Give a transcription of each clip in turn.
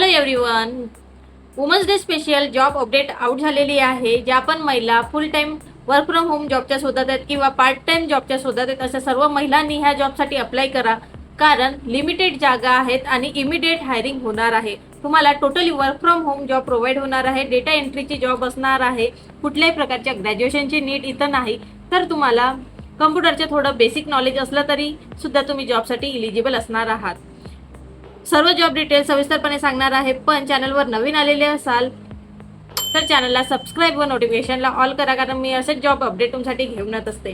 Hello everyone women's day special job update out झालेली आहे. ज्या पण महिला full time work from home जॉबच्या शोधात आहेत किंवा पार्ट टाइम जॉबच्या शोधात आहेत अशा सर्व महिलांनी ह्या जॉबसाठी अप्लाय करा. कारण लिमिटेड जागा आहेत आणि इमिडिएट हायरिंग होणार आहे. तुम्हाला totally work from home job provide होणार आहे. डेटा एंट्रीची जॉब असणार आहे. कुठल्याही प्रकारच्या ग्रॅज्युएशनची नीड इथं नाही. तर तुम्हाला कम्प्युटरचे थोडं बेसिक नॉलेज असलं तरी सुद्धा तुम्ही जॉबसाठी इलिजिबल असणार आहात. सर्व जॉब डिटेल्स सविस्तरपणे सांगणार आहे पण चॅनलवर नवीन आलेले असाल तर चॅनलला सबस्क्राईब व नोटिफिकेशनला ऑल करा कारण मी असेच जॉब अपडेट तुमच्यासाठी घेऊन येत असते.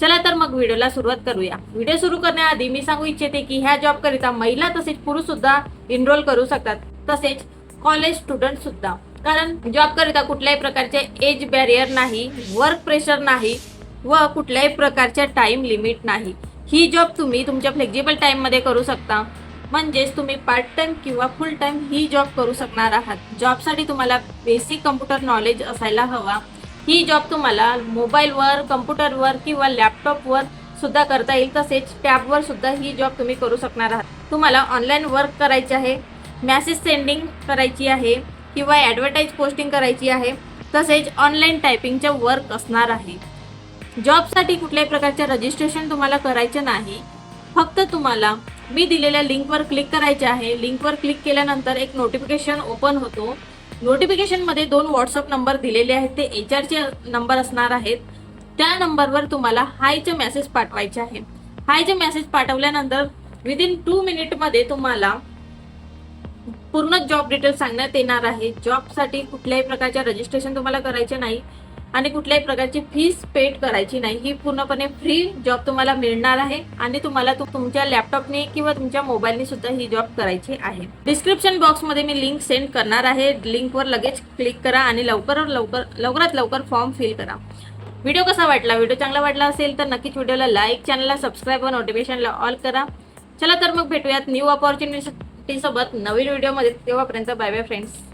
चला तर मग व्हिडिओला सुरुवात करूया. व्हिडिओ सुरू करण्याआधी मी सांगू इच्छिते की ह्या जॉबकरिता महिला तसेच पुरुष सुद्धा एनरोल करू शकतात. तसेच कॉलेज स्टुडंट सुद्धा. कारण जॉबकरिता कुठल्याही प्रकारचे एज बॅरियर नाही वर्क प्रेशर नाही व कुठल्याही प्रकारच्या टाइम लिमिट नाही. ही जॉब तुम्ही तुमच्या फ्लेक्झिबल टाईममध्ये करू शकता. म्हणजेच तुम्ही पार्ट टाइम किंवा फुल टाइम ही जॉब करू शकणार आहात. जॉबसाठी तुम्हाला बेसिक कम्प्युटर नॉलेज असायला हवा. ही जॉब तुम्हाला मोबाईलवर कम्प्युटरवर किंवा लॅपटॉपवर सुद्धा करता येईल. तसेच टॅबवर सुद्धा ही जॉब तुम्ही करू शकणार आहात. तुम्हाला ऑनलाईन वर्क करायचे आहे मॅसेज सेंडिंग करायची आहे किंवा ॲडव्हर्टाईज पोस्टिंग करायची आहे. तसेच ऑनलाईन टायपिंगचे वर्क असणार आहे. जॉबसाठी कुठल्याही प्रकारचे रजिस्ट्रेशन तुम्हाला करायचे नाही. फक्त तुम्हाला मी दिलेल्या लिंकवर क्लिक करायचे आहे. लिंकवर क्लिक केल्यानंतर एक नोटिफिकेशन ओपन होतो. नोटिफिकेशनमध्ये दोन व्हॉट्सअप नंबर दिलेले आहेत. ते एच आरचे नंबर असणार आहेत. त्या नंबरवर तुम्हाला हायचे मेसेज पाठवायचे आहे. हायचे मेसेज पाठवल्यानंतर विदिन टू मिनिटमध्ये तुम्हाला पूर्ण जॉब डिटेल सांगण्यात येणार आहे. जॉबसाठी कुठल्याही प्रकारचे रजिस्ट्रेशन तुम्हाला करायचे नाही. आणि कुठल्याही प्रकारची फीस पेड करायची नाही. ही पूर्णपणे फ्री जॉब तुम्हाला मिळणार आहे आणि तुम्हाला तुमच्या लॅपटॉपने किंवा तुमच्या मोबाईलने सुद्धा ही जॉब करायची आहे. डिस्क्रिप्शन बॉक्समध्ये मी लिंक सेंड करणार आहे. लिंकवर लगेच क्लिक करा आणि लवकर लवकर लवकरात लवकर फॉर्म फिल करा. व्हिडिओ कसा वाटला? व्हिडिओ चांगला वाटला असेल तर नक्कीच व्हिडिओला लाईक चॅनलला सबस्क्राईब व नोटिफिकेशनला ऑल करा. चला तर मग भेटूयात न्यू ऑपॉर्च्युनिटी सोबत नवीन व्हिडिओमध्ये तेव्हापर्यंत बाय बाय फ्रेंड्स